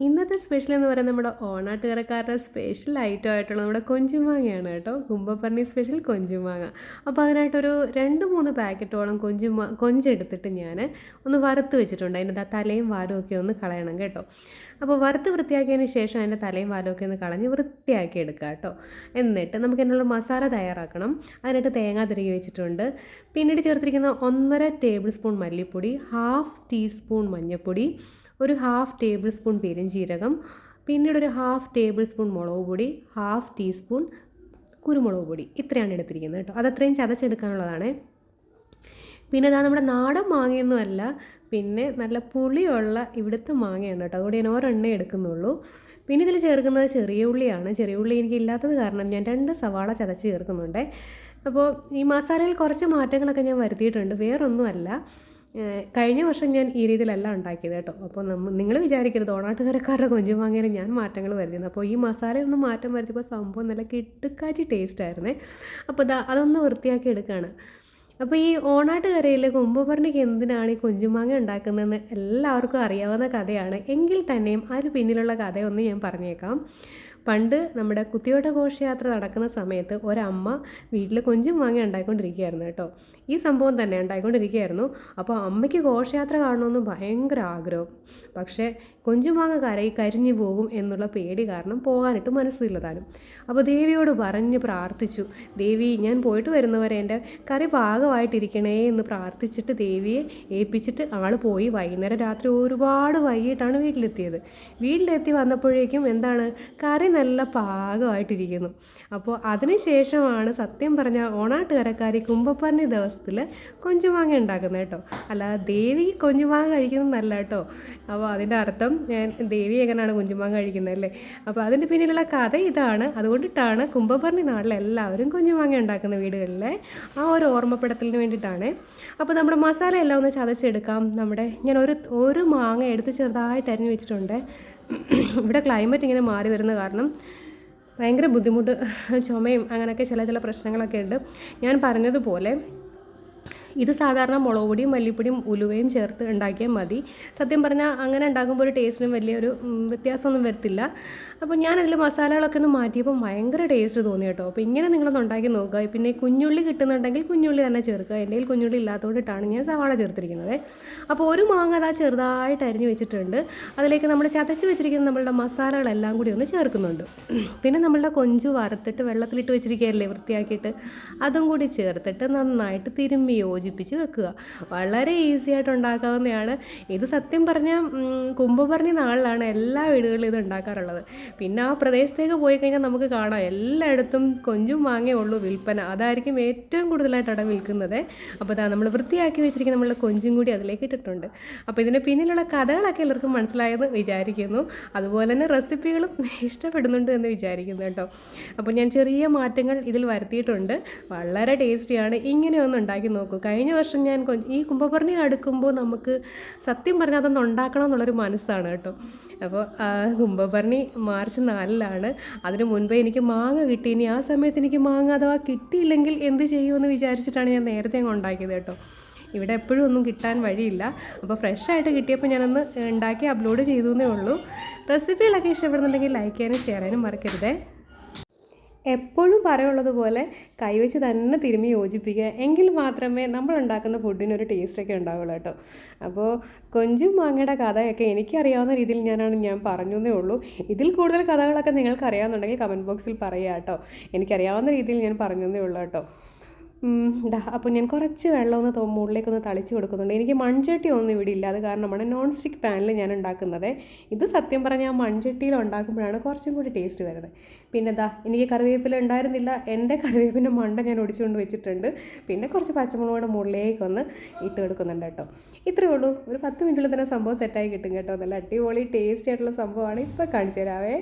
ഇന്നത്തെ സ്പെഷ്യൽ എന്ന് പറയുന്നത് നമ്മുടെ ഓണാട്ടുകരക്കാരുടെ സ്പെഷ്യൽ ഐറ്റം ആയിട്ടുള്ള നമ്മുടെ കൊഞ്ചുമാങ്ങയാണ് കേട്ടോ. കുമ്പപ്പറണി സ്പെഷ്യൽ കൊഞ്ചുമാങ്ങ. അപ്പോൾ അതിനായിട്ടൊരു രണ്ട് മൂന്ന് പാക്കറ്റോളം കൊഞ്ചുമാ കൊഞ്ചെടുത്തിട്ട് ഞാൻ ഒന്ന് വറുത്ത് വെച്ചിട്ടുണ്ട്. അതിന്റെ തലയും വാലും ഒക്കെ ഒന്ന് കളയണം കേട്ടോ. അപ്പോൾ വറുത്ത് വൃത്തിയാക്കിയതിന് ശേഷം അതിന്റെ തലയും വാലും ഒക്കെ ഒന്ന് കളഞ്ഞ് വൃത്തിയാക്കി എടുക്കുക കേട്ടോ. എന്നിട്ട് നമുക്ക് എന്നുള്ള മസാല തയ്യാറാക്കണം. അതിനായിട്ട് തേങ്ങ തിരികെ വെച്ചിട്ടുണ്ട്. പിന്നീട് ചേർത്തിരിക്കുന്ന ഒന്നര ടേബിൾ സ്പൂൺ മല്ലിപ്പൊടി ഹാഫ് ടീസ്പൂൺ മഞ്ഞൾപ്പൊടി ഒരു ഹാഫ് ടേബിൾ സ്പൂൺ പെരുംജീരകം പിന്നീട് ഒരു ഹാഫ് ടേബിൾ സ്പൂൺ മുളക് പൊടി ഹാഫ് ടീസ്പൂൺ കുരുമുളക് പൊടി. ഇത്രയാണ് എടുത്തിരിക്കുന്നത് കേട്ടോ. അതത്രയും ചതച്ചെടുക്കാനുള്ളതാണ്. പിന്നെ ഇതാ നമ്മുടെ നാടൻ മാങ്ങയൊന്നുമല്ല പിന്നെ നല്ല പുളിയുള്ള ഇവിടുത്തെ മാങ്ങയാണ് കേട്ടോ. അതുകൊണ്ട് ഞാൻ ഒരെണ്ണേ എടുക്കുന്നുള്ളൂ. പിന്നെ ഇതിൽ ചേർക്കുന്നത് ചെറിയ ഉള്ളിയാണ്. ചെറിയ ഉള്ളി എനിക്ക് ഇല്ലാത്തത് കാരണം ഞാൻ രണ്ട് സവാള ചതച്ച് ചേർക്കുന്നുണ്ട്. അപ്പോൾ ഈ മസാലയിൽ കുറച്ച് മാറ്റങ്ങളൊക്കെ ഞാൻ വരുത്തിയിട്ടുണ്ട്. വേറൊന്നുമല്ല. കഴിഞ്ഞ വർഷം ഞാൻ ഈ രീതിയിലല്ല ഉണ്ടാക്കിയത് കേട്ടോ. അപ്പോൾ നമ്മൾ നിങ്ങൾ വിചാരിക്കരുത് ഓണാട്ടുകാരക്കാരുടെ കൊഞ്ചും വാങ്ങിയാലും ഞാൻ മാറ്റങ്ങൾ വരുന്നത് അപ്പോൾ ഈ മസാലയൊന്നും മാറ്റം വരുത്തിയപ്പോൾ സംഭവം നല്ല കിട്ടുക്കാച്ചി ടേസ്റ്റ് ആയിരുന്നേ. അപ്പോൾ അതൊന്ന് വൃത്തിയാക്കി എടുക്കുകയാണ് അപ്പോൾ ഈ ഓണാട്ടുകരയിൽ കുംഭഭരണിക്ക് എന്തിനാണ് ഈ കൊഞ്ചുമാങ്ങ ഉണ്ടാക്കുന്നതെന്ന് എല്ലാവർക്കും അറിയാവുന്ന കഥയാണ്. എങ്കിൽ തന്നെയും അതിന് പിന്നിലുള്ള കഥയൊന്ന് ഞാൻ പറഞ്ഞേക്കാം. പണ്ട് നമ്മുടെ കുത്തിയോട്ട ഘോഷയാത്ര നടക്കുന്ന സമയത്ത് ഒരമ്മ വീട്ടിൽ കൊഞ്ചും മാങ്ങ ഉണ്ടാക്കിക്കൊണ്ടിരിക്കുകയായിരുന്നു കേട്ടോ. ഈ സംഭവം തന്നെ ഉണ്ടായിക്കൊണ്ടിരിക്കുകയായിരുന്നു. അപ്പോൾ അമ്മയ്ക്ക് ഘോഷയാത്ര കാണണമെന്ന് ഭയങ്കര ആഗ്രഹം. പക്ഷേ കൊഞ്ചുമാങ്ങ കരയി കരിഞ്ഞു പോകും എന്നുള്ള പേടി കാരണം പോകാനിട്ട് മനസ്സില്ല താനും അപ്പോൾ ദേവിയോട് പറഞ്ഞ് പ്രാർത്ഥിച്ചു. ദേവി ഞാൻ പോയിട്ട് വരുന്നവരെ എന്റെ കറി പാകമായിട്ടിരിക്കണേ എന്ന് പ്രാർത്ഥിച്ചിട്ട് ദേവിയെ ഏൽപ്പിച്ചിട്ട് ആൾ പോയി. വൈകുന്നേരം രാത്രി ഒരുപാട് വൈകിട്ടാണ് വീട്ടിലെത്തിയത്. വീട്ടിലെത്തി വന്നപ്പോഴേക്കും എന്താണ്? കറി നല്ല പാകമായിട്ടിരിക്കുന്നു. അപ്പോൾ അതിനുശേഷമാണ് സത്യം പറഞ്ഞ ഓണാട്ടുകരക്കാരി കുമ്പപ്പറഞ്ഞ ദിവസത്തിൽ കൊഞ്ചുമാങ്ങ ഉണ്ടാക്കുന്നത് കേട്ടോ. അല്ല ദേവി കൊഞ്ചുമാങ്ങ കഴിക്കുന്നതല്ല കേട്ടോ. അപ്പോൾ അതിന്റെ അർത്ഥം ഞാൻ ദേവി എങ്ങനെയാണ് കുഞ്ചുമാങ്ങ കഴിക്കുന്നത് അല്ലേ? അപ്പോൾ അതിന്റെ പിന്നിലുള്ള കഥ ഇതാണ്. അതുകൊണ്ടിട്ടാണ് കുംഭഭരണി നാട്ടിൽ എല്ലാവരും കുഞ്ഞുമാങ്ങ ഉണ്ടാക്കുന്ന വീടുകളിലെ ആ ഒരു ഓർമ്മപ്പെടുത്തലിന് വേണ്ടിയിട്ടാണ്. അപ്പോൾ നമ്മുടെ മസാല എല്ലാം ഒന്ന് ചതച്ചെടുക്കാം. നമ്മുടെ ഞാൻ ഒരു ഒരു മാങ്ങ എടുത്ത് ചെറുതായിട്ട് അരിഞ്ഞു വെച്ചിട്ടുണ്ട്. ഇവിടെ ക്ലൈമറ്റ് ഇങ്ങനെ മാറി വരുന്ന കാരണം ഭയങ്കര ബുദ്ധിമുട്ട് ചുമയും അങ്ങനെയൊക്കെ ചില ചില പ്രശ്നങ്ങളൊക്കെ ഉണ്ട്. ഞാൻ പറഞ്ഞതുപോലെ ഇത് സാധാരണ മുളക് പൊടിയും മല്ലിപ്പൊടിയും ഉലുവയും ചേർത്ത് ഉണ്ടാക്കിയാൽ മതി. സത്യം പറഞ്ഞാൽ അങ്ങനെ ഉണ്ടാക്കുമ്പോൾ ഒരു ടേസ്റ്റിനും വലിയൊരു വ്യത്യാസമൊന്നും വരത്തില്ല. അപ്പോൾ ഞാൻ അതിൽ മസാലകളൊക്കെ ഒന്ന് മാറ്റിയപ്പോൾ ഭയങ്കര ടേസ്റ്റ് തോന്നി കേട്ടോ. അപ്പോൾ ഇങ്ങനെ നിങ്ങളൊന്ന് ഉണ്ടാക്കി നോക്കുക. പിന്നെ കുഞ്ഞുള്ളി കിട്ടുന്നുണ്ടെങ്കിൽ കുഞ്ഞുള്ളി തന്നെ ചേർക്കുക. എന്റെ കയ്യിൽ കുഞ്ഞുള്ളി ഇല്ലാത്തതുകൊണ്ടിട്ടാണ് ഞാൻ സവാള ചേർത്തിരിക്കുന്നത്. അപ്പോൾ ഒരു മാങ്ങ അതാ ചെറുതായിട്ട് അരിഞ്ഞ് വെച്ചിട്ടുണ്ട്. അതിലേക്ക് നമ്മൾ ചതച്ച് വെച്ചിരിക്കുന്ന നമ്മളുടെ മസാലകളെല്ലാം കൂടി ഒന്ന് ചേർക്കുന്നുണ്ട്. പിന്നെ നമ്മളുടെ കൊഞ്ചു വറുത്തിട്ട് വെള്ളത്തിലിട്ട് വെച്ചിരിക്കുകയല്ലേ വൃത്തിയാക്കിയിട്ട്? അതും കൂടി ചേർത്തിട്ട് നന്നായിട്ട് തിരുമ്മി യോജിപ്പിച്ച് വെക്കുക. വളരെ ഈസി ആയിട്ട് ഉണ്ടാക്കാവുന്നതാണ്. ഇത് സത്യം പറഞ്ഞാൽ കുംഭഭരണി നാളിലാണ് എല്ലാ വീടുകളിലും ഇത് ഉണ്ടാക്കാറുള്ളത്. പിന്നെ ആ പ്രദേശത്തേക്ക് പോയി കഴിഞ്ഞാൽ നമുക്ക് കാണാം എല്ലായിടത്തും കൊഞ്ചും മാങ്ങേ ഉള്ളൂ വിൽപ്പന. അതായിരിക്കും ഏറ്റവും കൂടുതലായിട്ട് അവിടെ വിൽക്കുന്നത്. അപ്പോൾ അതാ നമ്മൾ വൃത്തിയാക്കി വെച്ചിരിക്കുന്ന നമ്മളുടെ കൊഞ്ചും കൂടി അതിലേക്ക് ഇട്ടിട്ടുണ്ട്. അപ്പോൾ ഇതിന് പിന്നിലുള്ള കഥകളൊക്കെ എല്ലാവർക്കും മനസ്സിലായെന്ന് വിചാരിക്കുന്നു. അതുപോലെ തന്നെ റെസിപ്പികളും ഇഷ്ടപ്പെടുന്നുണ്ട് എന്ന് വിചാരിക്കുന്നു കേട്ടോ. അപ്പോൾ ഞാൻ ചെറിയ മാറ്റങ്ങൾ ഇതിൽ വരുത്തിയിട്ടുണ്ട്. വളരെ ടേസ്റ്റിയാണ്. ഇങ്ങനെ ഒന്ന് ഉണ്ടാക്കി നോക്കൂ. കഴിഞ്ഞ വർഷം ഞാൻ ഈ കുംഭഭരണി അടുക്കുമ്പോൾ നമുക്ക് സത്യം പറഞ്ഞാൽ അതൊന്ന് ഉണ്ടാക്കണം എന്നുള്ളൊരു മനസ്സാണ് കേട്ടോ. അപ്പോൾ കുംഭഭരണി മാർച്ച് നാലിലാണ്. അതിന് മുൻപേ എനിക്ക് മാങ്ങ കിട്ടി. ഇനി ആ സമയത്ത് എനിക്ക് മാങ്ങ അഥവാ കിട്ടിയില്ലെങ്കിൽ എന്ത് ചെയ്യുമെന്ന് വിചാരിച്ചിട്ടാണ് ഞാൻ നേരത്തെ ഉണ്ടാക്കിയത് കേട്ടോ. ഇവിടെ എപ്പോഴും ഒന്നും കിട്ടാൻ വഴിയില്ല. അപ്പോൾ ഫ്രഷ് ആയിട്ട് കിട്ടിയപ്പോൾ ഞാനൊന്ന് ഉണ്ടാക്കി അപ്ലോഡ് ചെയ്തു എന്നേ ഉള്ളൂ റെസിപ്പികളൊക്കെ ഇഷ്ടപ്പെടുന്നുണ്ടെങ്കിൽ ലൈക്ക് ചെയ്യാനും ഷെയർ ചെയ്യാനും മറക്കരുതേ. എപ്പോഴും പറയുള്ളത് പോലെ കൈവച്ച് തന്നെ തിരുമ്മി യോജിപ്പിക്കുക. എങ്കിൽ മാത്രമേ നമ്മൾ ഉണ്ടാക്കുന്ന ഫുഡിന് ഒരു ടേസ്റ്റൊക്കെ ഉണ്ടാവുള്ളൂ കേട്ടോ. അപ്പോൾ കൊഞ്ചും മാങ്ങയുടെ കഥയൊക്കെ എനിക്കറിയാവുന്ന രീതിയിൽ ഞാനാണ് ഞാൻ പറഞ്ഞതേ ഉള്ളൂ. ഇതിൽ കൂടുതൽ കഥകളൊക്കെ നിങ്ങൾക്ക് അറിയാവുന്നുണ്ടെങ്കിൽ കമന്റ് ബോക്സിൽ പറയുക കേട്ടോ. എനിക്കറിയാവുന്ന രീതിയിൽ ഞാൻ പറഞ്ഞതേ ഉള്ളൂ കേട്ടോ. ഇതാ അപ്പോൾ ഞാൻ കുറച്ച് വെള്ളം ഒന്ന് മുകളിലേക്കൊന്ന് തളിച്ച് കൊടുക്കുന്നുണ്ട്. എനിക്ക് മൺചട്ടി ഒന്നും ഇവിടെ ഇല്ല. അത് കാരണമാണ് നോൺ സ്റ്റിക്ക് പാനിൽ ഞാൻ ഉണ്ടാക്കുന്നത്. ഇത് സത്യം പറഞ്ഞാൽ മൺചട്ടിയിൽ ഉണ്ടാക്കുമ്പോഴാണ് കുറച്ചും കൂടി ടേസ്റ്റ് വരുന്നത്. പിന്നെ ദാ എനിക്ക് കറിവേപ്പില ഉണ്ടായിരുന്നില്ല. എന്റെ കറിവേപ്പിന്റെ മണ്ട ഞാൻ ഒടിച്ചുകൊണ്ട് വെച്ചിട്ടുണ്ട്. പിന്നെ കുറച്ച് പച്ചമുളകോടെ മുകളിലേക്കൊന്ന് ഇട്ട് കൊടുക്കുന്നുണ്ട് കേട്ടോ. ഇത്രയേ ഉള്ളൂ. ഒരു പത്ത് മിനിറ്റിൽ തന്നെ സംഭവം സെറ്റായി കിട്ടും കേട്ടോ. നല്ല അടിപൊളി ടേസ്റ്റി ആയിട്ടുള്ള സംഭവമാണ്. ഇപ്പോൾ കാണിച്ചു തരാവേ.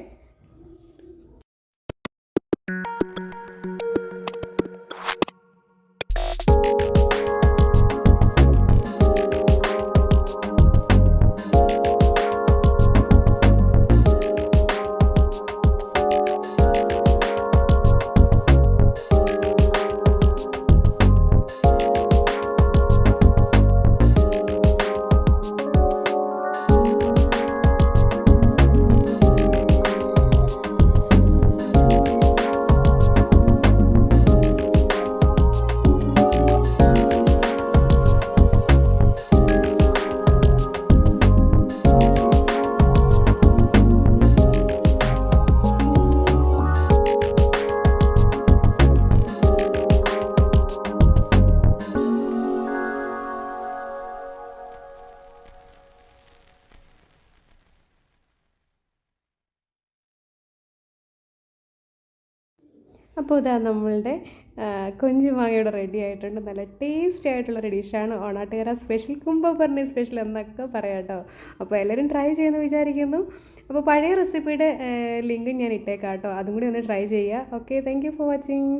അപ്പോൾ ഇതാ നമ്മളുടെ കൊഞ്ചു മാങ്ങയുടെ റെഡി ആയിട്ടുണ്ട്. നല്ല ടേസ്റ്റി ആയിട്ടുള്ള ഒരു ഡിഷാണ് ഓണാട്ടുകര സ്പെഷ്യൽ കുംഭപർണി സ്പെഷ്യൽ എന്നൊക്കെ പറയാം കേട്ടോ. അപ്പോൾ എല്ലാവരും ട്രൈ ചെയ്യുമെന്ന് വിചാരിക്കുന്നു. അപ്പോൾ പഴയ റെസിപ്പിയുടെ ലിങ്കും ഞാൻ ഇട്ടേക്കാം കേട്ടോ. അതും കൂടി ഒന്ന് ട്രൈ ചെയ്യുക. Okay thank for watching